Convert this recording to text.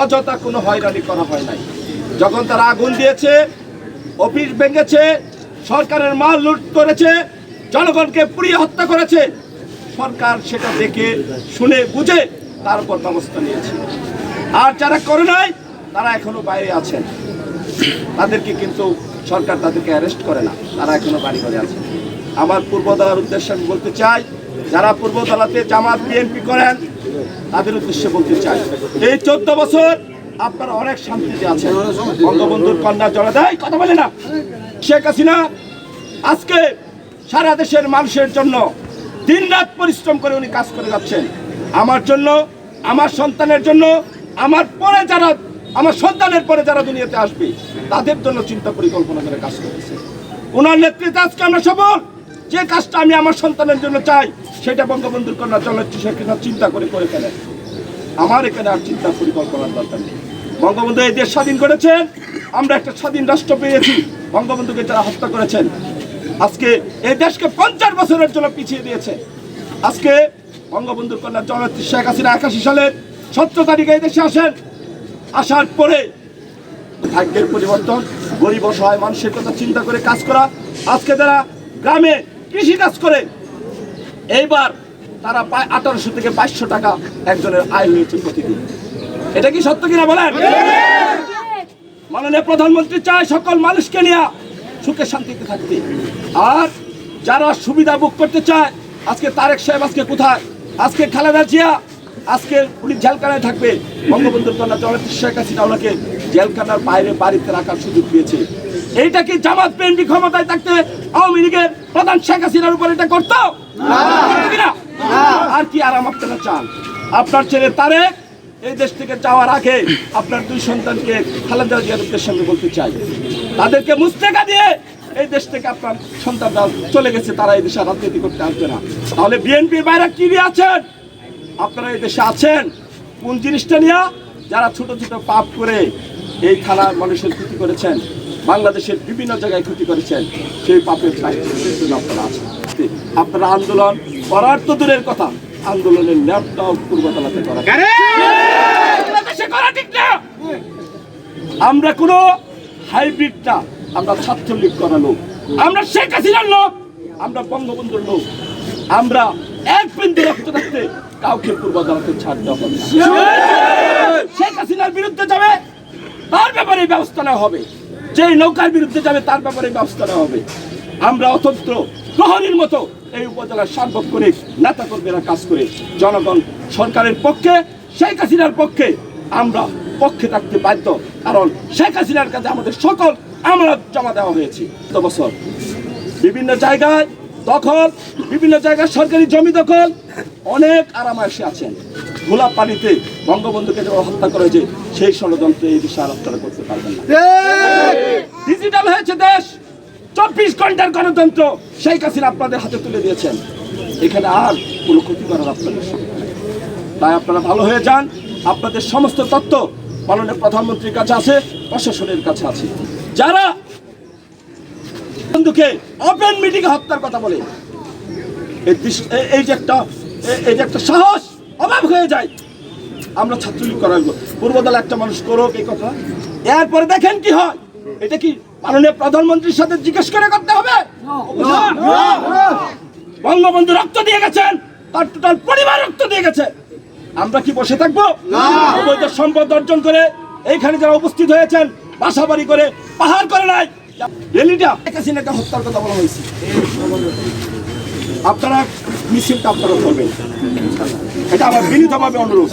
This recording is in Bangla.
অযথা কোনো হয়রানি করা হয় নাই। যখন তারা আগুন দিয়েছে, অফিস ভেঙেছে, সরকারের মাল লুট করেছে, জনগণকে পুড়িয়ে হত্যা করেছে, সরকার সেটা দেখে, শুনে, বুঝে তার উপর ব্যবস্থা নিয়েছে। আর যারা করে নাই, তারা এখনও বাইরে আছেন। তাদেরকে কিন্তু সরকার তাদেরকে অ্যারেস্ট করে না, তারা এখনও বাড়ি করে আছে আমার পূর্বদলার উদ্দেশ্যে আমি বলতে চাই, যারা পূর্বদলাতে জামাত, বিএনপি করেন তাদের উদ্দেশ্যে বলতে চাই, এই চোদ্দ বছর আপনারা অনেক শান্তিতে আছেন। বঙ্গবন্ধুর কন্যা দেয় কথা বলে না। শেখ হাসিনা আজকে সারা দেশের মানুষের জন্য দিন রাত পরিশ্রম করে উনি কাজ করে যাচ্ছেন। আমার জন্য, আমার সন্তানের জন্য, আমার পরে যারা, আমার সন্তানের পরে যারা দুনিয়াতে আসবে, তাদের জন্য চিন্তা পরিকল্পনা করে কাজ করেছে। ওনার নেতৃত্বে আজকে আমরা সফল। যে কাজটা আমি আমার সন্তানের জন্য চাই সেটা বঙ্গবন্ধুর কন্যা চলচ্চিত্র সেখানে চিন্তা করে করে ফেলেন আমার এখানে আর চিন্তা পরিকল্পনার দরকার নেই। বঙ্গবন্ধু এই দেশ স্বাধীন করেছেন আমরা একটা স্বাধীন রাষ্ট্র পেয়েছি, বঙ্গবন্ধুকে যারা হত্যা করেছেন। আজকে এই দেশকে পঞ্চাশ বছরের জন্য পিছিয়ে দিয়েছে। আজকে বঙ্গবন্ধুর কন্যা জননেত্রী শেখ হাসিনা একাশি সালের সতেরো তারিখে এই দেশে আসেন। আসার পরে ভাগ্যের পরিবর্তন, গরিব অসহায় মানুষের কথা চিন্তা করে কাজ করা, আজকে যারা গ্রামে কৃষি কাজ করে এইবার তারা পায় আঠারোশো থেকে বাইশশো টাকা একজনের আয় হয়েছে প্রতিদিন। এটা কি সত্য কিনা বলেন? মাননীয় প্রধানমন্ত্রী চায় সকল মানুষকে নিয়ে সুখে শান্তিতে থাকতে। আর যারা সুবিধা ভোগ করতে চায়, আজকে তারেক সাহেব আজকে কোথায়? আজকে খালেদা জিয়া আজকে উনি জেলখানায় থাকবে। বঙ্গবন্ধুর কন্যা জননেত্রী শেখ হাসিনা ওনাকে জেলখানার বাইরে বাড়িতে রাখার সুযোগ দিয়েছে। এইটা কি জামাত বিএনপি ক্ষমতায় থাকতে আওয়ামী লীগের প্রধান শেখ হাসিনার উপর এটা করতো? আপনারা ছেলে তারেক এই দেশ থেকে যাওয়ার আগে আপনার দুই সন্তানকে খালেদা জিয়ার উদ্দেশ্যে আমি বলতে চাই। তাদেরকে মুস্তেকা দিয়ে এই দেশ থেকে আপনার সন্তানরা চলে গেছে, তারা এই দেশে রাজনীতি করতে আসবে না। তাহলে বিএনপির বাইরে কি আছেন? আপনারা এই দেশে আছেন? কোন জিনিসটা নিয়ে? যারা ছোট ছোট পাপ করে এই থানার মানুষের ক্ষতি করেছেন, বাংলাদেশের বিভিন্ন জায়গায় ক্ষতি করেছেন, সেই পাপের আপনারা আছেন। আপনারা আন্দোলন করার তো দূরের কথা। আন্দোলনের ন্যাপটাও পূর্বতলাতে করা। বাংলাদেশে করা ঠিক না। আমরা কোনো হাইব্রিডটা আমরা ছাত্রলীগ করা লোক। আমরা শেখ হাসিনার লোক। আমরা বঙ্গবন্ধুর লোক। আমরা এক বিন্দু রক্ত থাকতে কাউকে পূর্ব আদালতে ছাড় দেওয়া হবে শেখ হাসিনার বিরুদ্ধে যাবে তার ব্যাপারে ব্যবস্থা নেওয়া হবে। যে নৌকার বিরুদ্ধে যাবে তার ব্যাপারে ব্যবস্থা নেওয়া হবে। আমরা অতন্ত্র প্রহরীর মতো এই উপজেলার সার্বক্ষণিক নেতা কর্মীরা কাজ করে। জনগণ সরকারের পক্ষে শেখ হাসিনার পক্ষে আমরা পক্ষে থাকতে বাধ্য কারণ শেখ হাসিনার কাছে আমাদের সকল আমরা জমা দেওয়া হয়েছে। গত বছর বিভিন্ন জায়গায় দখল বিভিন্ন জায়গায় সরকারি জমি দখল অনেক আরামায়সে আছেন। গোলাপ পানিতে বঙ্গবন্ধুকে যখন হত্যা করা হয়েছে সেই ষড়যন্ত্রে এই দেশে আর আপনারা করতে পারবেন না। ডিজিটাল হয়েছে দেশ। ঘণ্টার গণতন্ত্র সেই হাসিনা আপনাদের হাতে তুলে দিয়েছেন। এখানে আর কোনো ক্ষতি করার আপনাদের তাই আপনারা ভালো হয়ে যান। আপনাদের সমস্ত তথ্য মাননীয় প্রধানমন্ত্রীর কাছে আছে, প্রশাসনের কাছে আছে। যারা বন্ধুকে ওপেন মিটিংয়ে হত্যার কথা বলে, এই যে একটা এই- যে একটা সাহস অভাব হয়ে যায়। আমরা ছাত্রলীগ করার পূর্বদল একটা মানুষ করুক এই কথা। এরপরে দেখেন কি হয়। এটা কি মাননীয় প্রধানমন্ত্রীর সাথে জিজ্ঞেস করে করতে হবে। বঙ্গবন্ধু রক্ত দিয়ে গেছেন তার টোটাল পরিবার রক্ত দিয়ে গেছে। আমরা কি বসে থাকব? অবৈধ সম্পদ অর্জন করে এইখানে যারা উপস্থিত হয়েছেন বাসা বাড়ি করে পাহাড় করে নাই। রেলিটা হাসিনাকে হত্যার কথা বলা হয়েছে। আপনারা মিছিলটা আপনারা করবেন। এটা আমার বিনীতভাবে অনুরোধ।